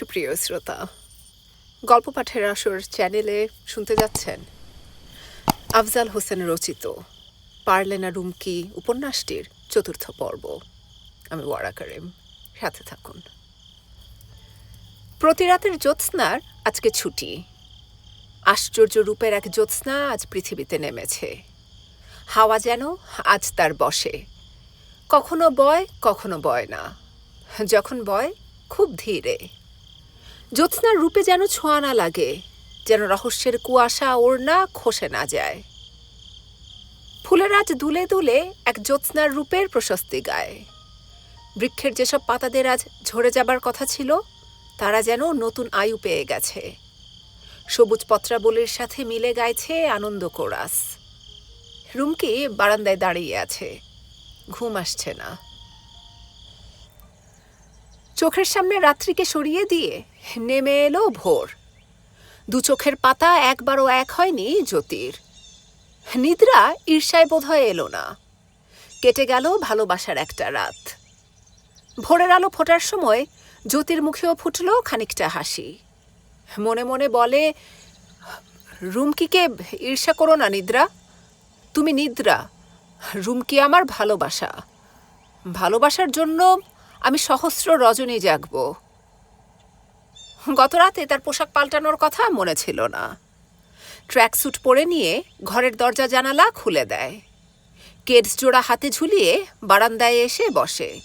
সুপ্রিয় শ্রোতা, গল্প পাঠের আসর চ্যানেলে শুনতে যাচ্ছেন আফজাল হোসেন রচিত পারলেনা রুমকি উপন্যাসটির চতুর্থ পর্ব। আমি ওয়ারা করিম, সাথে থাকুন। প্রতি রাতের জ্যোৎস্নার আজকে ছুটি। আশ্চর্য রূপের এক জ্যোৎস্না আজ পৃথিবীতে নেমেছে। হাওয়া যেন আজ তার বসে। কখনো বয় কখনো বয় না। যখন বয়, খুব ধীরে। জ্যোৎস্নার রূপে যেন ছোঁয়া না লাগে, যেন রহস্যের কুয়াশা ওড়না খসে না যায়। ফুলের আজ দুলে দুলে এক জ্যোৎস্নার রূপের প্রশস্তি গায়। বৃক্ষের যেসব পাতাদের আজ ঝরে যাবার কথা ছিল, তারা যেন নতুন আয়ু পেয়ে গেছে। সবুজ পত্রাবলীর সাথে মিলে গাইছে আনন্দ কোরাস। রুমকি বারান্দায় দাঁড়িয়ে আছে, ঘুম আসছে না। চোখের সামনে রাত্রিকে সরিয়ে দিয়ে নেমে এলো ভোর। দু চোখের পাতা একবারও এক হয়নি জ্যোতির। নিদ্রা ঈর্ষায় বোধহয় এলো না। কেটে গেল ভালোবাসার একটা রাত। ভোরের আলো ফোটার সময় জ্যোতির মুখেও ফুটল খানিকটা হাসি। মনে মনে বলে, রুমকিকে ঈর্ষা করো না, নিদ্রা। তুমি নিদ্রা। রুমকি আমার ভালোবাসা। ভালোবাসার জন্য আমি সহস্র রজনী জাগব। গত রাতে তার পোশাক পাল্টানোর কথা মনে ছিল না। ট্র্যাক স্যুট পরে নিয়ে ঘরের দরজা জানালা খুলে দেয়। কেডস জোড়া হাতে ঝুলিয়ে বারান্দায় এসে বসে।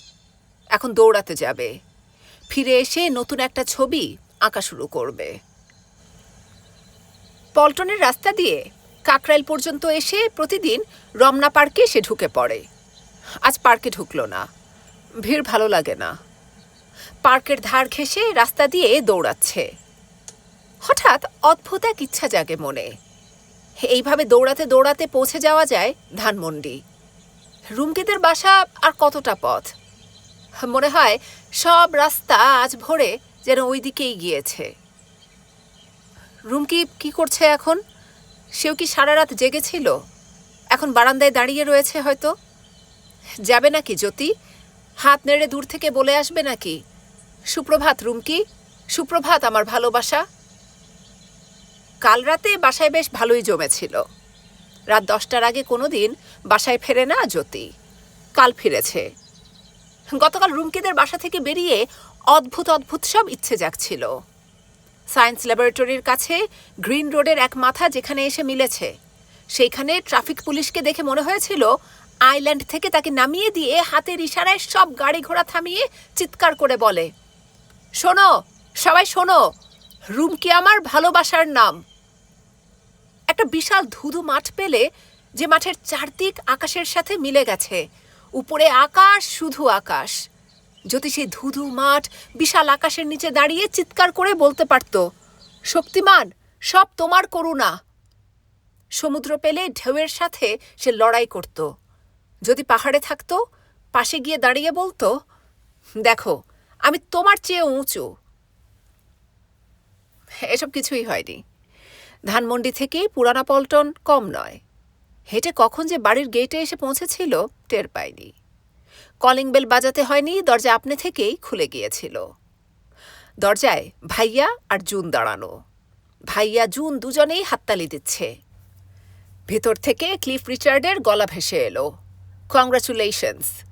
এখন দৌড়াতে যাবে। ফিরে এসে নতুন একটা ছবি আঁকা শুরু করবে। পল্টনের রাস্তা দিয়ে কাকরাইল পর্যন্ত এসে প্রতিদিন রমনা পার্কে সে ঢুকে পড়ে। আজ পার্কে ঢুকলো না। ভিড় ভালো লাগে না। পার্কের ধার ঘেঁষে রাস্তা দিয়ে দৌড়াচ্ছে। হঠাৎ অদ্ভুত এক ইচ্ছা জাগে মনে। এইভাবে দৌড়াতে দৌড়াতে পৌঁছে যাওয়া যায় ধানমন্ডি। রুমকিদের বাসা আর কতটা পথ? মনে হয় সব রাস্তা আজ ভোরে যেন ওই দিকেই গিয়েছে। রুমকি কি করছে এখন? সেও কি সারা রাত জেগেছিল এখন বারান্দায় দাঁড়িয়ে রয়েছে হয়তো? যাবে নাকি জ্যোতি? হাত নেড়ে দূর থেকে বলে আসবে নাকি? সুপ্রভাত, রুমকি। সুপ্রভাত, আমার ভালোবাসা। কাল রাতে বাসায় বেশ ভালোই জমেছিল। রাত দশটার আগে কোনো দিন বাসায় ফেরে না জ্যোতি। কাল ফিরেছে। গতকাল রুমকিদের বাসা থেকে বেরিয়ে অদ্ভুত অদ্ভুত সব ইচ্ছে জাগছিল। সায়েন্স ল্যাবরেটরির কাছে গ্রিন রোডের এক মাথা যেখানে এসে মিলেছে। সেইখানে ট্রাফিক পুলিশকে দেখে মনে হয়েছিল আইল্যান্ড থেকে তাকে নামিয়ে দিয়ে হাতের ইশারায় সব গাড়ি ঘোড়া থামিয়ে চিৎকার করে বলে শোনো, সবাই শোনো, রুমকি আমার ভালোবাসার নাম। একটা বিশাল ধুধু মাঠ পেলে যে মাঠের চারদিক আকাশের সাথে মিলে গেছে। উপরে আকাশ, শুধু আকাশ। যদি সেই ধুধু মাঠ বিশাল আকাশের নিচে দাঁড়িয়ে চিৎকার করে বলতে পারত, শক্তিমান, সব তোমার করুণা। সমুদ্র পেলে ঢেউয়ের সাথে সে লড়াই করত। যদি পাহাড়ে থাকতো, পাশে গিয়ে দাঁড়িয়ে বলতো, দেখো আমি তোমার চেয়ে উঁচু। এসব কিছুই হয়নি। ধানমন্ডি থেকে পুরানা পল্টন কম নয়। হেঁটে কখন যে বাড়ির গেটে এসে পৌঁছেছিল টের পায়নি কলিং বেল বাজাতে হয়নি, দরজা আপনি থেকেই খুলে গিয়েছিল। দরজায় ভাইয়া আর জুন দাঁড়ানো। ভাইয়া, জুন দুজনেই হাততালি দিচ্ছে। ভেতর থেকে ক্লিফ রিচার্ডের গলা ভেসে এলো। কংগ্রাচুলেশনস।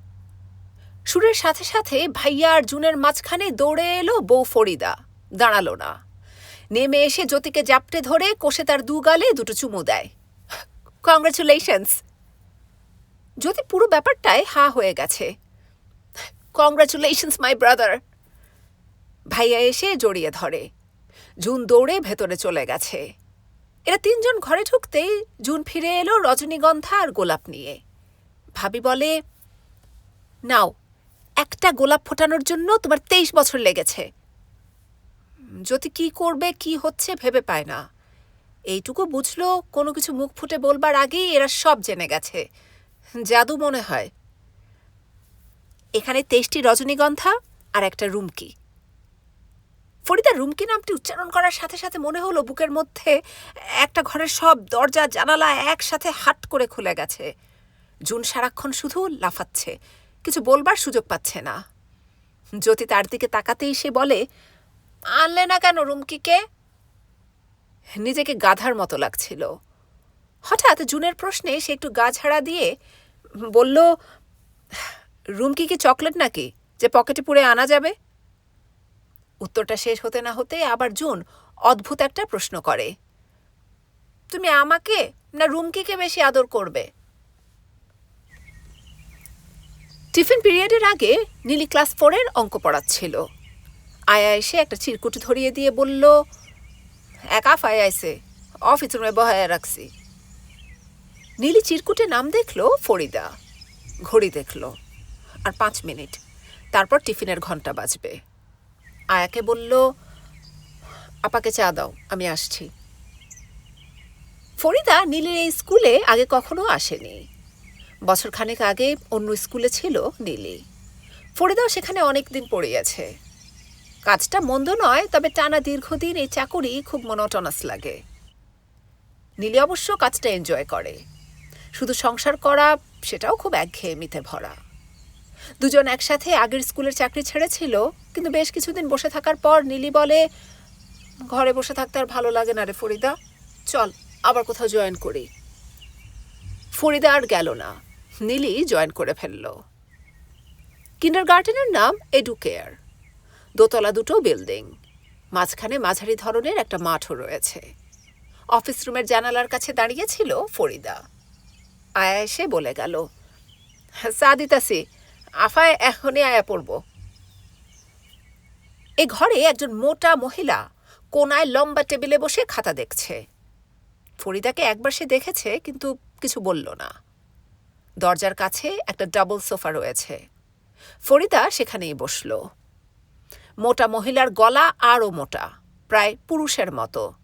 সুরের সাথে সাথে ভাইয়া আর জুনের মাঝখানে দৌড়ে এলো বউ ফরিদা। দাঁড়াল না। নেমে এসে জ্যোতিকে জাপটে ধরে কষে তার দু গালে দুটো চুমু দেয়। কংগ্রাচুলেশনস জ্যোতি পুরো ব্যাপারটায় হা হয়ে গেছে। কংগ্রাচুলেশনস মাই ব্রাদার ভাইয়া এসে জড়িয়ে ধরে। জুন দৌড়ে ভেতরে চলে গেছে। এরা তিনজন ঘরে ঢুকতেই জুন ফিরে এলো রজনীগন্ধা আর গোলাপ নিয়ে। ভাবি বলে, নাও একটা গোলাপ ফোটানোর জন্য তোমার তেইশ বছর লেগেছে। যদি কি করবে, কি হচ্ছে ভেবে পায় না। এইটুকু বুঝলো, কোনো কিছু মুখ ফুটে বলবার আগেই এরা সব জেনে গেছে। জাদু মনে হয়। এখানে তেইশটি রজনীগন্ধা আর একটা রুমকি। ফরিদা, রুমকি নামটি উচ্চারণ করার সাথে সাথে মনে হলো বুকের মধ্যে একটা ঘরের সব দরজা, জানালা একসাথে হাট করে খুলে গেছে। জুন সারাক্ষণ শুধু লাফাচ্ছে। কিছু বলবার সুযোগ পাচ্ছে না। জ্যোতি তার দিকে তাকাতেই সে বলে, আনলে না কেন রুমকিকে? নিজেকে গাধার মতো লাগছিল। হঠাৎ জুনের প্রশ্নে সে একটু গা ঝাড়া দিয়ে বলল রুমকি কি চকলেট নাকি যে পকেটে পুড়ে আনা যাবে? উত্তরটা শেষ হতে না হতে আবার জুন অদ্ভুত একটা প্রশ্ন করে, তুমি আমাকে না রুমকিকে বেশি আদর করবে? টিফিন পিরিয়ডের আগে নীলি ক্লাস ফোরের অঙ্ক পড়াচ্ছিল। আয়া এসে একটা চিরকুট ধরিয়ে দিয়ে বলল, এক আফায় আইসে অফিস রুমে বহায় রাখছি। নীলি চিরকুটে নাম দেখল ফরিদা। ঘড়ি দেখল। আর পাঁচ মিনিট। তারপর টিফিনের ঘণ্টা বাজবে। আয়াকে বলল, আপাকে চা দাও, আমি আসছি। ফরিদা নীলের এই স্কুলে আগে কখনো আসেনি। বছরখানেক আগে অন্য স্কুলে ছিল নীলি। ফরিদাও সেখানে অনেক দিন পড়িয়েছে কাজটা মন্দ নয়, তবে টানা দীর্ঘদিন এই চাকুরি খুব মনোটনাস লাগে। নীলি অবশ্য কাজটা এনজয় করে। শুধু সংসার করা, সেটাও খুব একঘেয়েমিতে ভরা। দুজন একসাথে আগের স্কুলের চাকরি ছেড়েছিল, কিন্তু বেশ কিছুদিন বসে থাকার পর নীলি বলে, ঘরে বসে থাকতে আর ভালো লাগে না রে ফরিদা। চল, আবার কোথাও জয়েন করি। ফরিদা আর গেল না। নীলি জয়েন করে ফেলল। কিন্ডার গার্ডেনের নাম এডুকেয়ার। দোতলা দুটো বিল্ডিং। মাঝখানে মাঝারি ধরনের একটা মাঠও রয়েছে। অফিস রুমের জানালার কাছে দাঁড়িয়েছিল ফরিদা। আয়া এসে বলে গেল চা দিতাসি আফায় এখনই আয়া পড়ব। এ ঘরে একজন মোটা মহিলা কোনায় লম্বা টেবিলে বসে খাতা দেখছে। ফরিদাকে একবার সে দেখেছে, কিন্তু কিছু বলল না। দরজার কাছে একটা ডাবল সোফা রয়েছে। ফরিদা সেখানেই বসল। মোটা মহিলার গলা আরও মোটা, প্রায় পুরুষের মতো।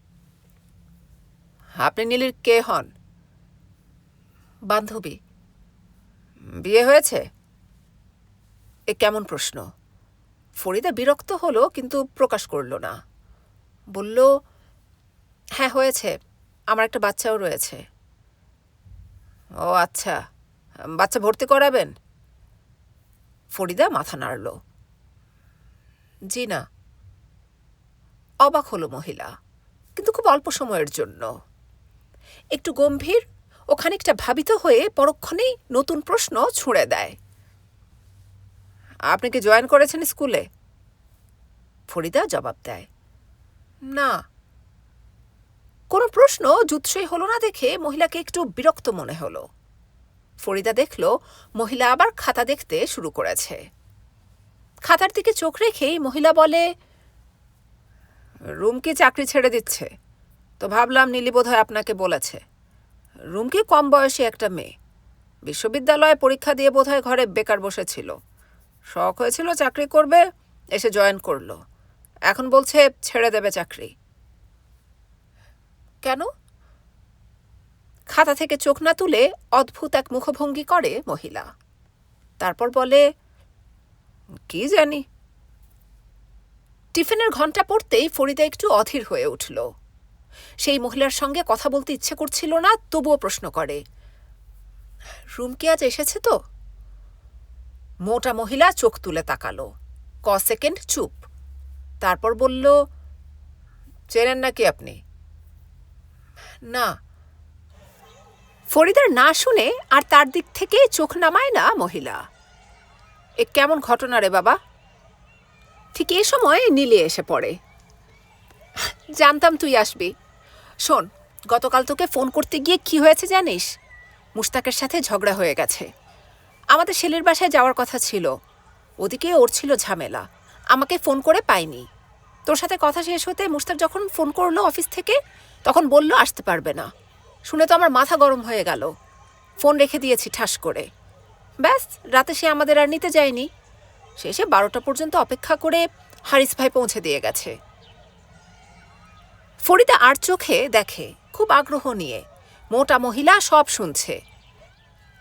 আপনি নীলির কে হন? বান্ধবী। বিয়ে হয়েছে? এ কেমন প্রশ্ন? ফরিদা বিরক্ত হলো, কিন্তু প্রকাশ করল না। বলল হ্যাঁ হয়েছে। আমার একটা বাচ্চাও রয়েছে। ও আচ্ছা। বাচ্চা ভর্তি করাবেন? ফরিদা মাথা নাড়ল। জি না অবাক হলো মহিলা, কিন্তু খুব অল্প সময়ের জন্য। একটু গম্ভীর ও খানিকটা ভাবিত হয়ে পরক্ষণেই নতুন প্রশ্ন ছুঁড়ে দেয়। আপনি কি জয়েন করেছেন স্কুলে? ফরিদা জবাব দেয়, না। কোনো প্রশ্ন জুৎসই হলো না দেখে মহিলাকে একটু বিরক্ত মনে হলো। ফরিদা দেখল, মহিলা আবার খাতা দেখতে শুরু করেছে। খাতার দিকে চোখ রেখেই মহিলা বলে রুমকি চাকরি ছেড়ে দিচ্ছে? তো ভাবলাম নীলি বোধহয় আপনাকে বলেছে। রুমকি কম বয়সী একটা মেয়ে? বিশ্ববিদ্যালয়ে পরীক্ষা দিয়ে বোধহয় ঘরে বেকার বসেছিল। শখ হয়েছিল চাকরি করবে, এসে জয়েন করল। এখন বলছে ছেড়ে দেবে চাকরি। কেন? খাতা থেকে চোখ না তুলে অদ্ভুত এক মুখভঙ্গি করে মহিলা। তারপর বলে, কি জানি? টিফিনের ঘণ্টা পড়তেই ফরিদা একটু অধীর হয়ে উঠল। সেই মহিলার সঙ্গে কথা বলতে ইচ্ছে করছিল না, তবুও প্রশ্ন করে, রুম কি আজ এসেছে তো? মোটা মহিলা চোখ তুলে তাকালো, ক সেকেন্ড চুপ। তারপর বলল, চেনেন নাকি আপনি? না ফরিদার না শুনে আর তার দিক থেকে চোখ নামায় না মহিলা। এ কেমন ঘটনা রে বাবা? ঠিক এ সময় নীলে এসে পড়ে। জানতাম তুই আসবি। শোন, গতকাল তোকে ফোন করতে গিয়ে কি হয়েছে জানিস? মুস্তাকের সাথে ঝগড়া হয়ে গেছে। আমাদের ছেলের বাসায় যাওয়ার কথা ছিল। ওদিকে ওর ছিল ঝামেলা। আমাকে ফোন করে পাইনি। তোর সাথে কথা শেষ হতে মুস্তাক যখন ফোন করল অফিস থেকে, তখন বলল আসতে পারবে না। শুনে তো আমার মাথা গরম হয়ে গেল। ফোন রেখে দিয়েছি ঠাস করে। ব্যাস, রাতে সে আমাদের আর নিতে যায়নি। শেষে বারোটা পর্যন্ত অপেক্ষা করে হারিস ভাই পৌঁছে দিয়ে গেছে। ফরিদা আর চোখে দেখে, খুব আগ্রহ নিয়ে। মোটা মহিলা, সব শুনছে।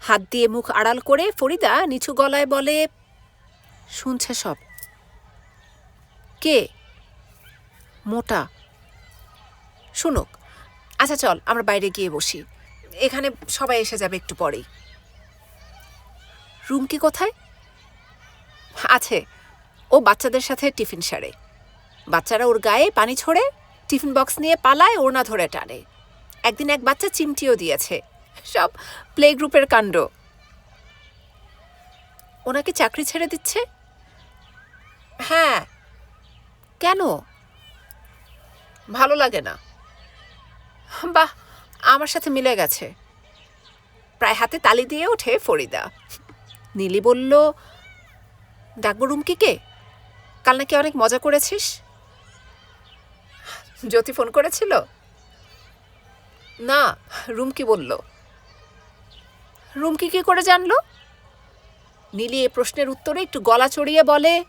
হাত দিয়ে মুখ আড়াল করে ফরিদা নিচু গলায় বলে, শুনছে সব। কে? মোটা। শুনুক। আচ্ছা চল, আমরা বাইরে গিয়ে বসি। এখানে সবাই এসে যাবে একটু পরেই। রুম কি কোথায়? আছে। ও বাচ্চাদের সাথে টিফিন সারে। বাচ্চারা ওর গায়ে পানি ছড়ে টিফিন বক্স নিয়ে পালায়, ওড়না ধরে টানে। একদিন এক বাচ্চা চিমটিও দিয়েছে। সব প্লে গ্রুপের কাণ্ড। ওনাকে চাকরি ছেড়ে দিচ্ছে? হ্যাঁ। কেন? ভালো লাগে না। বাহ, আমার সাথে মিলে গেছে। প্রায় হাতে তালি দিয়ে ওঠে ফরিদা। নীলি বলল, ডাকবো রুমকিকে? কাল নাকি অনেক মজা করেছিস? জ্যোতি ফোন করেছিল। না, রুমকি বলল। রুমকি কি করে জানলো? নীলি এ প্রশ্নের উত্তরে একটু গলা চড়িয়ে বলে,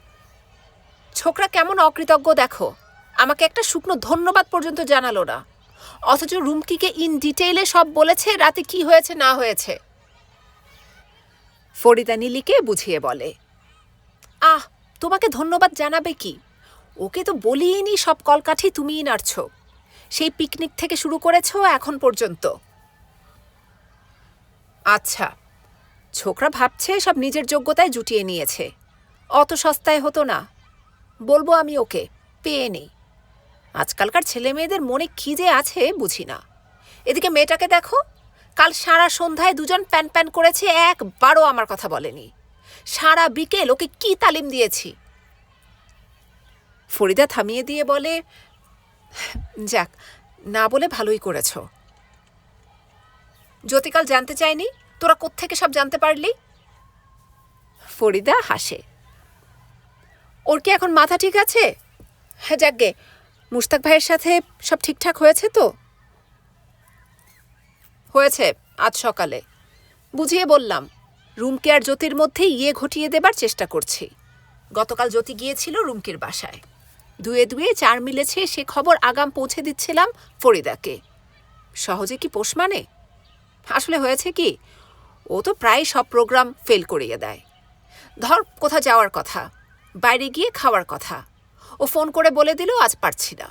ছোকরা কেমন অকৃতজ্ঞ দেখো, আমাকে একটা শুকনো ধন্যবাদ পর্যন্ত জানালো না। অথচ রুমকিকে ইন ডিটেইলে সব বলেছে, রাতে কি হয়েছে, না হয়েছে। ফরিদা নীলিকে বুঝিয়ে বলে, আহ, তোমাকে ধন্যবাদ জানাবে কি? ওকে তো বলিনি সব কলকাঠি তুমিই নাড়ছ। সেই পিকনিক থেকে শুরু করেছ এখন পর্যন্ত। আচ্ছা ছোকরা ভাবছে সব নিজের যোগ্যতায় জুটিয়ে নিয়েছে। অত সস্তায় হতো না। বলব আমি ওকে, পেয়ে নেই। আজকালকার ছেলে মেয়েদের মনে কী যে আছে বুঝি না। এদিকে মেয়েটাকে দেখো, কাল সারা সন্ধ্যায় দুজন প্যান প্যান করেছে, একবারও আমার কথা বলেনি। সারা বিকেল ওকে কি তালিম দিয়েছি। ফরিদা থামিয়ে দিয়ে বলে, যাক, না বলে ভালোই করেছ। জ্যোতিকাল জানতে চাইনি তোরা কোত্থেকে সব জানতে পারলি? ফরিদা হাসে, ওর কি এখন মাথা ঠিক আছে? হ্যাঁ যাকগে মুস্তাক ভাইয়ের সাথে সব ঠিকঠাক হয়েছে তো? হয়েছে, আজ সকালে। বুঝিয়ে বললাম, রুমকে আর জ্যোতির মধ্যে ইয়ে ঘটিয়ে দেবার চেষ্টা করছি। গতকাল জ্যোতি গিয়েছিল রুমকির বাসায়। দুয়ে দুয়ে চার মিলেছে সে খবর আগাম পৌঁছে দিচ্ছিলাম ফরিদাকে। সহজে কি পোষ মানে? আসলে হয়েছে কি, ও তো প্রায় সব প্রোগ্রাম ফেল করিয়ে দেয়। ধর কোথা যাওয়ার কথা, বাইরে গিয়ে খাওয়ার কথা। ও ফোন করে বলে দিল, আজ পারছি না।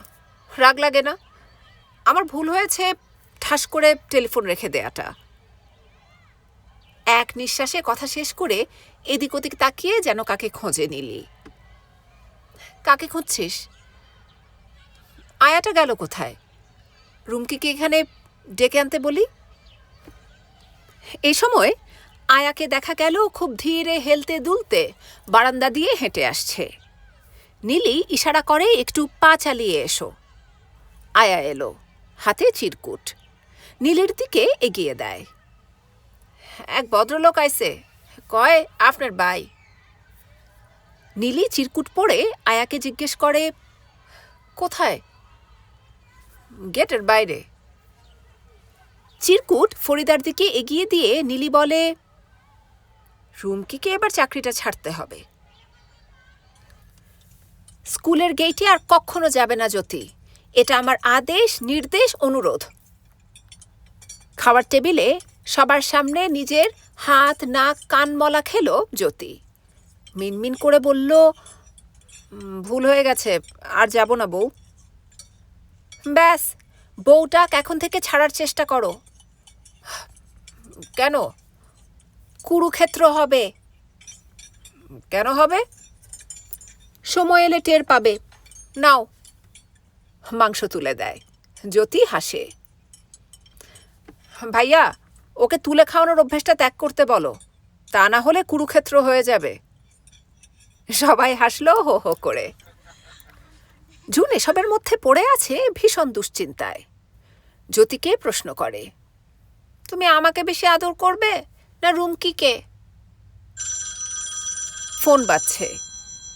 রাগ লাগে না। আমার ভুল হয়েছে, ঠাস করে টেলিফোন রেখে দেয়াটা। এক নিঃশ্বাসে কথা শেষ করে এদিক ওদিক তাকিয়ে যেন কাকে খোঁজে নিলি। কাকে খুঁজছিস? আয়াটা গেল কোথায়? রুমকিকে এখানে ডেকে আনতে বলি? এই সময় আয়াকে দেখা গেল খুব ধীরে, হেলতে দুলতে বারান্দা দিয়ে হেঁটে আসছে। নীলি ইশারা করে, একটু পা চালিয়ে এসো। আয়া এলো, হাতে চিরকুট। নীলের দিকে এগিয়ে দেয়। এক ভদ্রলোক আইসে কয়, আপনার বাই নীলি চিরকুট পড়ে আয়াকে জিজ্ঞেস করে, কোথায়? গেটের বাইরে। চিরকুট ফরিদার দিকে এগিয়ে দিয়ে নীলি বলে রুমকিকে এবার চাকরিটা ছাড়তে হবে? স্কুলের গেইটে আর কখনো যাবে না জ্যোতি। এটা আমার আদেশ, নির্দেশ, অনুরোধ। খাবার টেবিলে সবার সামনে নিজের হাত, নাক, কান মলা খেলো জ্যোতি। মিনমিন করে বলল ভুল হয়ে গেছে, আর যাব না বউ। ব্যাস বউটাক এখন থেকে ছাড়ার চেষ্টা করো। কেন? কুরুক্ষেত্র হবে। কেন হবে? সময় এলে টের পাবে। নাও। মাংস তুলে দেয়। জ্যোতি হাসে। ভাইয়া, ওকে তুলে খাওয়ানোর অভ্যেসটা ত্যাগ করতে বলো। তা না হলে কুরুক্ষেত্র হয়ে যাবে। সবাই হাসলো হো হো করে। জুন এসবের মধ্যে পড়ে আছে ভীষণ দুশ্চিন্তায়। জ্যোতিকে প্রশ্ন করে, তুমি আমাকে বেশি আদর করবে না রুমকিকে? ফোন বাজছে।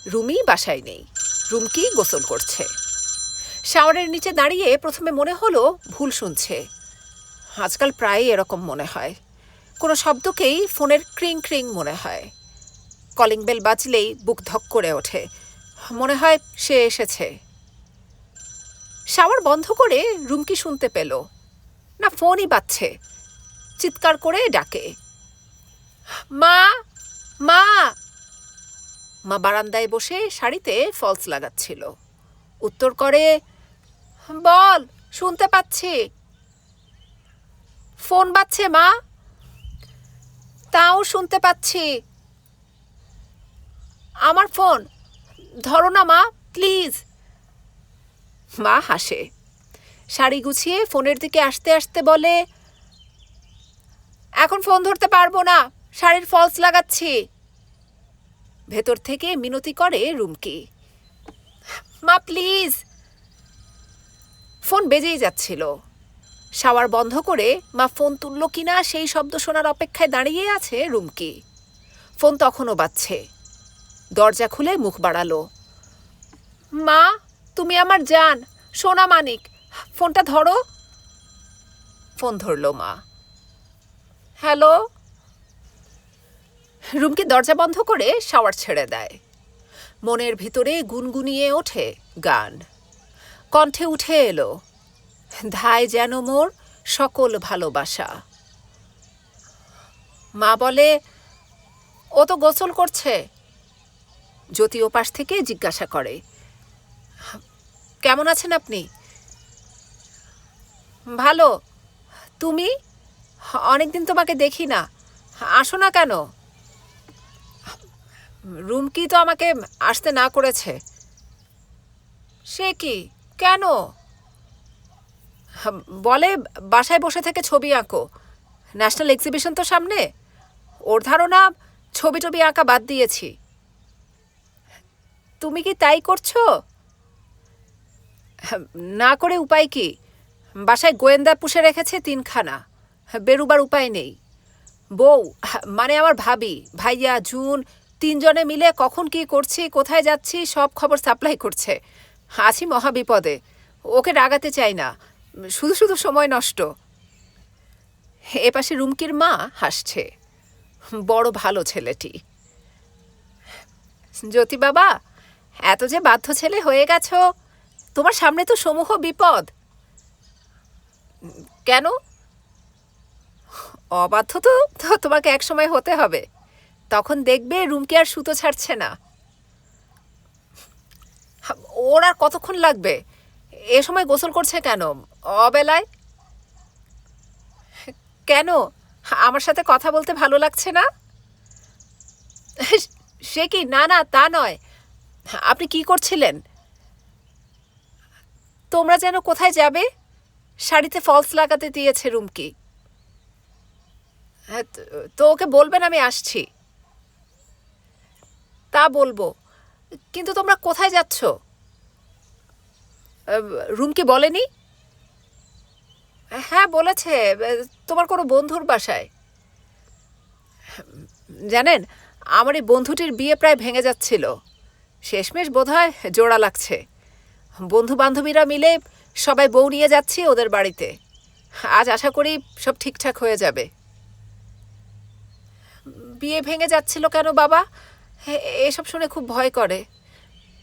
রুমি বাসায় নেই। রুমকি গোসল করছে? শাওয়ারের নিচে দাঁড়িয়ে প্রথমে মনে হলো ভুল শুনছে। আজকাল প্রায়ই এরকম মনে হয়। কোনো শব্দকেই ফোনের ক্রিং ক্রিং মনে হয়। কলিং বেল বাজলেই বুক ধক করে ওঠে। মনে হয় সে এসেছে। শাওয়ার বন্ধ করে রুমকি শুনতে পেল? না ফোনই বাজছে। চিৎকার করে ডাকে। মা! মা! মা বারান্দায় বসে শাড়িতে ফলস লাগাচ্ছিল। উত্তর করে, বল, শুনতে পাচ্ছি। ফোন বাজছে মা। তাও শুনতে পাচ্ছি। আমার ফোন। ধরো না মা, প্লিজ। মা হাসে। শাড়ি গুছিয়ে ফোনের দিকে আসতে আসতে বলে, এখন ফোন ধরতে পারব না, শাড়ির ফলস লাগাচ্ছি। ভেতর থেকে মিনতি করে রুমকি। মা, প্লিজ। ফোন বেজেই যাচ্ছিল। শাওয়ার বন্ধ করে মা ফোন তুলল কিনা সেই শব্দ শোনার অপেক্ষায় দাঁড়িয়ে আছে রুমকি। ফোন তখনও বাজছে। দরজা খুলে মুখ বাড়ালো। মা, তুমি আমার জান, সোনা মানিক, ফোনটা ধরো। ফোন ধরলো মা। হ্যালো? রুমকি দরজা বন্ধ করে শাওয়ার ছেড়ে দেয়। মনের ভিতরে গুনগুনিয়ে ওঠে গান। কণ্ঠে উঠে এলো, ধায় যেন মোর সকল ভালোবাসা। মা বলে, ও তো গোসল করছে। জ্যোতি ওপাশ থেকে জিজ্ঞাসা করে, কেমন আছেন আপনি? ভালো। তুমি? অনেকদিন তোমাকে দেখি না। আসো না কেন? রুমকি তো আমাকে আসতে না করেছে। সে কি? কেন? বলে বাসায় বসে থেকে ছবি আঁকো। ন্যাশনাল এক্সিবিশন তো সামনে। ওর ধারণা, ছবি টবি আঁকা বাদ দিয়েছি। তুমি কি তাই করছ? না করে উপায় কি? বাসায় গোয়েন্দা পুষে রেখেছে তিনখানা। বেরুবার উপায় নেই। বউ মানে আমার ভাবি, ভাইয়া জুন তিনজনে মিলে কখন কি করছি, কোথায় যাচ্ছি, সব খবর সাপ্লাই করছে। আছি মহাবিপদে। ওকে রাগাতে চাই না। শুধু শুধু সময় নষ্ট। এপাশে রুমকির মা হাসছে। বড় ভালো ছেলেটি। জ্যোতি বাবা, এত যে বাধ্য ছেলে হয়ে গেছ, তোমার সামনে তো সমূহ বিপদ। কেন? অবাধ্য তো তোমাকে একসময় হতে হবে। তখন দেখবে রুমকে আর সুতো ছাড়ছে না। ওর আর কতক্ষণ লাগবে? এ সময় গোসল করছে কেন? অবেলায়? কেন? আমার সাথে কথা বলতে ভালো লাগছে না? সে কি? না না, তা নয়। আপনি কি করছিলেন? তোমরা যেন কোথায় যাবে? শাড়িতে ফলস লাগাতে দিয়েছে রুমকি। হ্যাঁ তো ওকে বলবেন আমি আসছি। তা বলব। কিন্তু তোমরা কোথায় যাচ্ছ? রুমকে বলেনি? হ্যাঁ বলেছে। তোমার কোনো বন্ধুর বাসায়। জানেন, আমার এই বন্ধুটির বিয়ে প্রায় ভেঙে যাচ্ছিল। শেষমেশ বোধহয় জোড়া লাগছে। বন্ধু বান্ধবীরা মিলে সবাই বউ নিয়ে যাচ্ছি ওদের বাড়িতে। আজ আশা করি সব ঠিকঠাক হয়ে যাবে। বিয়ে ভেঙে যাচ্ছিল কেন বাবা? এসব শুনে খুব ভয় করে।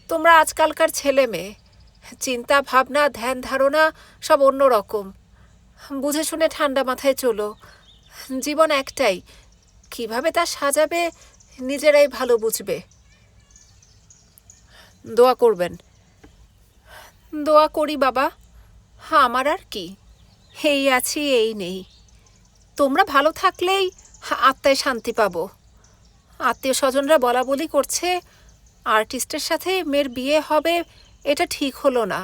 তোমরা আজকালকার ছেলে মেয়ে। চিন্তা, ভাবনা, ধ্যান, ধারণা সব অন্য রকম। বুঝে শুনে ঠান্ডা মাথায় চলো। জীবন একটাই। কীভাবে তা সাজাবে, নিজেরাই ভালো বুঝবে। দোয়া করবেন। দোয়া করি বাবা। আমার আর কি। এই আছি, এই নেই। তোমরা ভালো থাকলেই আত্মায় শান্তি পাবো। আত্মীয় স্বজনরা বলা বলি করছে, আর্টিস্টের সাথে মেয়ের বিয়ে হবে, এটা ঠিক হলো না।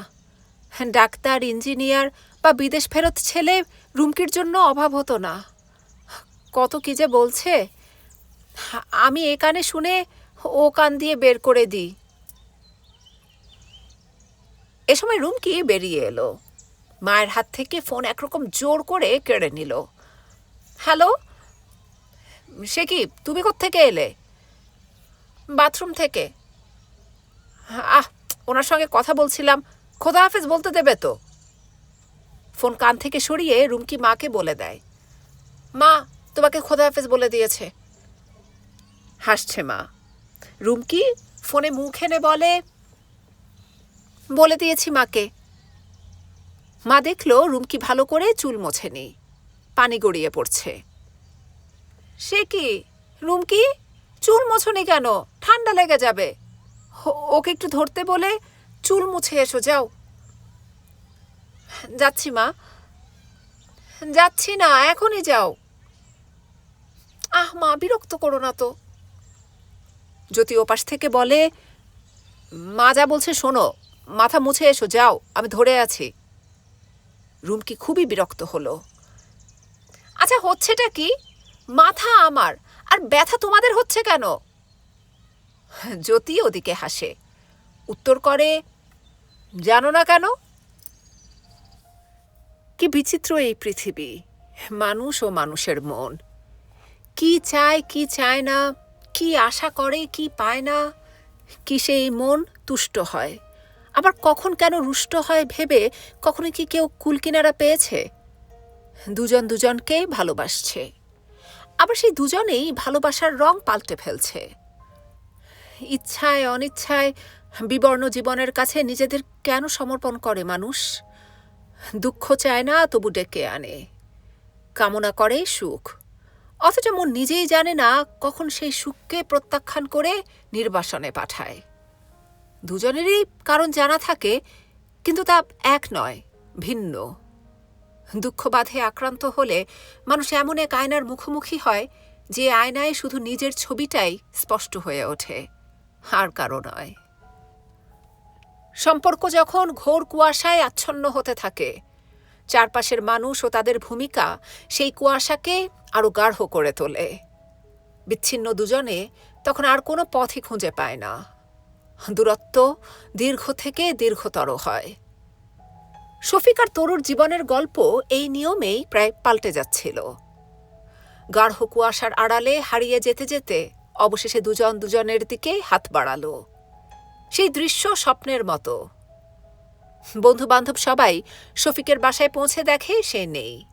ডাক্তার, ইঞ্জিনিয়ার বা বিদেশ ফেরত ছেলে রুমকির জন্য অভাব হতো না। কত কি যে বলছে, আমি এ কানে শুনে ও কান দিয়ে বের করে দিই। এ সময় রুমকি বেরিয়ে এলো। মায়ের হাত থেকে ফোন একরকম জোর করে কেড়ে নিল। হ্যালো? সে কি তুমি থেকে এলে? বাথরুম থেকে। আহ, ওনার সঙ্গে কথা বলছিলাম। খোদা হাফেজ, বলতে দেবে তো। ফোন কান থেকে সরিয়ে রুমকি মাকে বলে দেয়। মা, তোমাকে খোদা হাফেজ বলে দিয়েছে। হাসছে মা। রুমকি ফোনে মুখ এনে বলে বলে দিয়েছি মাকে। মা দেখল রুমকি ভালো করে চুল মোছেনি। পানি গড়িয়ে পড়ছে। সে কি? রুমকি চুল মোছনি কেন? ঠান্ডা লেগে যাবে। ওকে একটু ধরতে বলে চুল মুছে এসো, যাও। যাচ্ছি, মা। যাচ্ছি না, এখনই যাও। আহ, মা, বিরক্ত করো না তো। জ্যোতি ওপাশ থেকে বলে, মা যা বলছে শোনো, মাথা মুছে এসো, যাও, আমি ধরে আছি। রুমকি খুবই বিরক্ত হলো। আচ্ছা হচ্ছেটা কি? মাথা আমার, আর ব্যথা তোমাদের হচ্ছে কেন? জ্যোতি ওদিকে হাসে। উত্তর করে, জানো না কেন? কি বিচিত্র এই পৃথিবী, মানুষ ও মানুষের মন। কি চায় কি চায় না, কি আশা করে, কি পায় না কি সেই মন তুষ্ট হয়? আবার কখন কেন রুষ্ট হয় ভেবে কখনো কি কেউ কুলকিনারা পেয়েছে? দুজন দুজনকেই ভালোবাসছে। আবার সেই দুজনেই ভালোবাসার রং পাল্টে ফেলছে। ইচ্ছায়, অনিচ্ছায়, বিবর্ণ জীবনের কাছে নিজেদের কেন সমর্পণ করে মানুষ? দুঃখ চায় না, তবু ডেকে আনে। কামনা করে সুখ। অথচ মন নিজেই জানে না কখন সেই সুখকে প্রত্যাখ্যান করে নির্বাসনে পাঠায়। দুজনেরই কারণ জানা থাকে, কিন্তু তা এক নয়, ভিন্ন। দুঃখ বাধে আক্রান্ত হলে মানুষ এমন এক আয়নার মুখোমুখি হয় যে আয়নায় শুধু নিজের ছবিটাই স্পষ্ট হয়ে ওঠে। আর কারও নয়। সম্পর্ক যখন ঘোর কুয়াশায় আচ্ছন্ন হতে থাকে, চারপাশের মানুষ ও তাদের ভূমিকা সেই কুয়াশাকে আরও গাঢ় করে তোলে। বিচ্ছিন্ন দুজনে তখন আর কোনো পথই খুঁজে পায় না। দূরত্ব দীর্ঘ থেকে দীর্ঘতর হয়। শফিক আর তরুর জীবনের গল্প এই নিয়মেই প্রায় পাল্টে যাচ্ছিল। গাঢ় কুয়াশার আড়ালে হারিয়ে যেতে যেতে অবশেষে দুজন দুজনের দিকে হাত বাড়ালো। সেই দৃশ্য স্বপ্নের মতো। বন্ধু বান্ধব সবাই শফিকের বাসায় পৌঁছে দেখে সে নেই।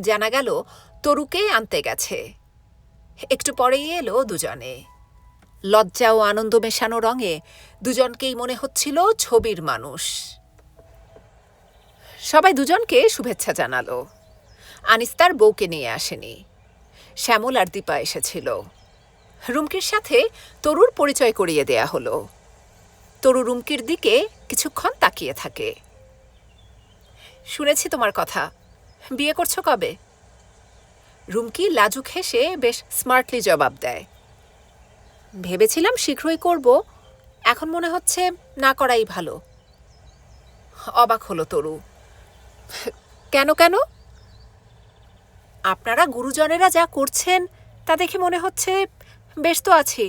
জানা গেল, তরুকে আনতে গেছে। একটু পরেই এলো দুজনে। লজ্জা ও আনন্দ মেশানো রঙে দুজনকেই মনে হচ্ছিল ছবির মানুষ। সবাই দুজনকে শুভেচ্ছা জানালো। আনিস তার বউকে নিয়ে আসেনি। শ্যামল আর দীপা এসেছিল। রুমকির সাথে তরুর পরিচয় করিয়ে দেয়া হলো। তরু রুমকির দিকে কিছুক্ষণ তাকিয়ে থাকে। শুনেছি তোমার কথা। বিয়ে করছ কবে? রুমকি লাজুক হেসে বেশ স্মার্টলি জবাব দেয়। ভেবেছিলাম শীঘ্রই করব। এখন মনে হচ্ছে না করাই ভালো। অবাক হলো তরু। কেন কেন? আপনারা গুরুজনেরা যা করছেন, তা দেখে মনে হচ্ছে বেশ তো আছি।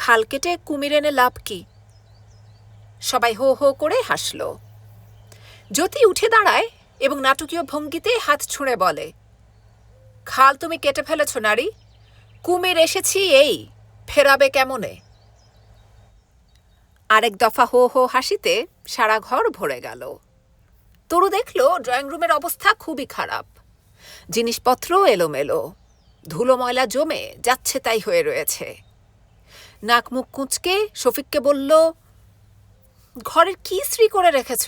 খাল কেটে কুমির এনে লাভ কি? সবাই হো হো করে হাসল। জ্যোতি উঠে দাঁড়ায় এবং নাটকীয় ভঙ্গিতে হাত ছুঁড়ে বলে, খাল তুমি কেটে ফেলেছ, নারী। কুমির এসেছি এই, ফেরাবে কেমনে? আরেক দফা হো হো হাসিতে সারা ঘর ভরে গেল। তরু দেখল ড্রয়িং রুমের অবস্থা খুবই খারাপ। জিনিসপত্র এলোমেলো, ধুলো ময়লা জমে যাচ্ছে তাই হয়ে রয়েছে। নাক মুখ কুঁচকে শফিককে বলল, ঘরের কি শ্রী করে রেখেছ?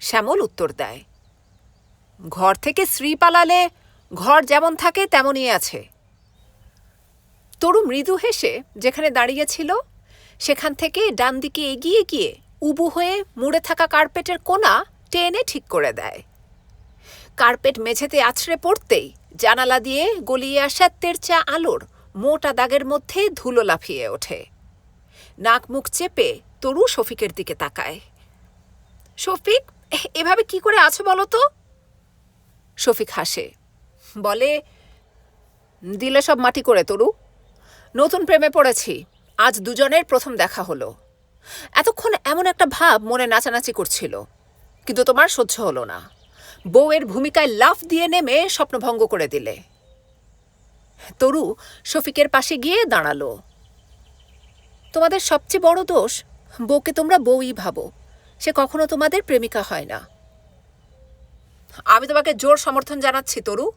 শ্যামল উত্তর দেয়, ঘর থেকে শ্রী পালালে ঘর যেমন থাকে তেমনই আছে। তরু মৃদু হেসে যেখানে দাঁড়িয়েছিল সেখান থেকে ডান দিকে এগিয়ে গিয়ে উবু হয়ে মুড়ে থাকা কার্পেটের কোনা টেনে ঠিক করে দেয়। কার্পেট মেঝেতে আছড়ে পড়তেই জানালা দিয়ে গলিয়ে আসা তেরচা আলোর মোটা দাগের মধ্যে ধুলো লাফিয়ে ওঠে। নাক মুখ চেপে তরু শফিকের দিকে তাকায়। শফিক, এভাবে কি করে আছো বলো তো? শফিক হাসে। বলে, দিলে সব মাটি করে, তরু। নতুন প্রেমে পড়েছি। আজ দুজনের প্রথম দেখা হলো। এতক্ষণ এমন একটা ভাব মনে নাচানাচি করছিল। কিন্তু তোমার সহ্য হলো না। বউয়ের ভূমিকায় লাফ দিয়ে নেমে স্বপ্নভঙ্গ করে দিলে। তরু শফিকের পাশে গিয়ে দাঁড়াল। তোমাদের সবচেয়ে বড় দোষ, বউকে তোমরা বউই ভাবো। সে কখনো তোমাদের প্রেমিকা হয় না। আমি তোমাকে জোর সমর্থন জানাচ্ছি, তরু।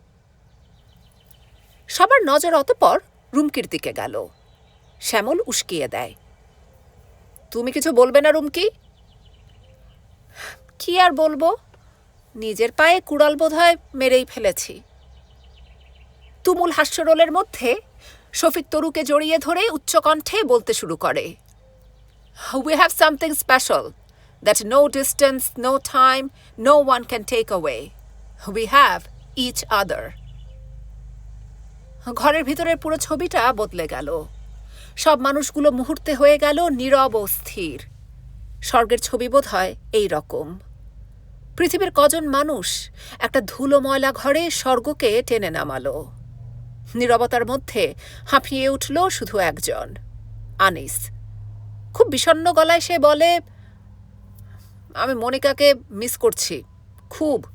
সবার নজর অতপর রুমকির দিকে গেল। শ্যামল উস্কিয়ে দেয়। তুমি কিছু বলবে না, রুমকি? কি আর বলব? নিজের পায়ে কুড়াল বোধ হয় মেরেই ফেলেছি। তুমুল হাস্যরোলের মধ্যে শফিক তরুকে জড়িয়ে ধরে উচ্চকণ্ঠে বলতে শুরু করে we have something special that no distance no time no one can take away we have each other ঘরের ভিতরের পুরো ছবিটা বদলে গেল। সব মানুষগুলো মুহূর্তে হয়ে গেল নীরব ও স্থির। স্বর্গের ছবি বোধ হয় এই রকম। পৃথিবীর কজন মানুষ একটা ধুলো ময়লা ঘরে স্বর্গকে টেনে নামালো। নিরবতার মধ্যে হাঁপিয়ে উঠল শুধু একজন, আনিস। খুব বিষণ্ন গলায় সে বলে, আমি মনিকাকে মিস করছি, খুব।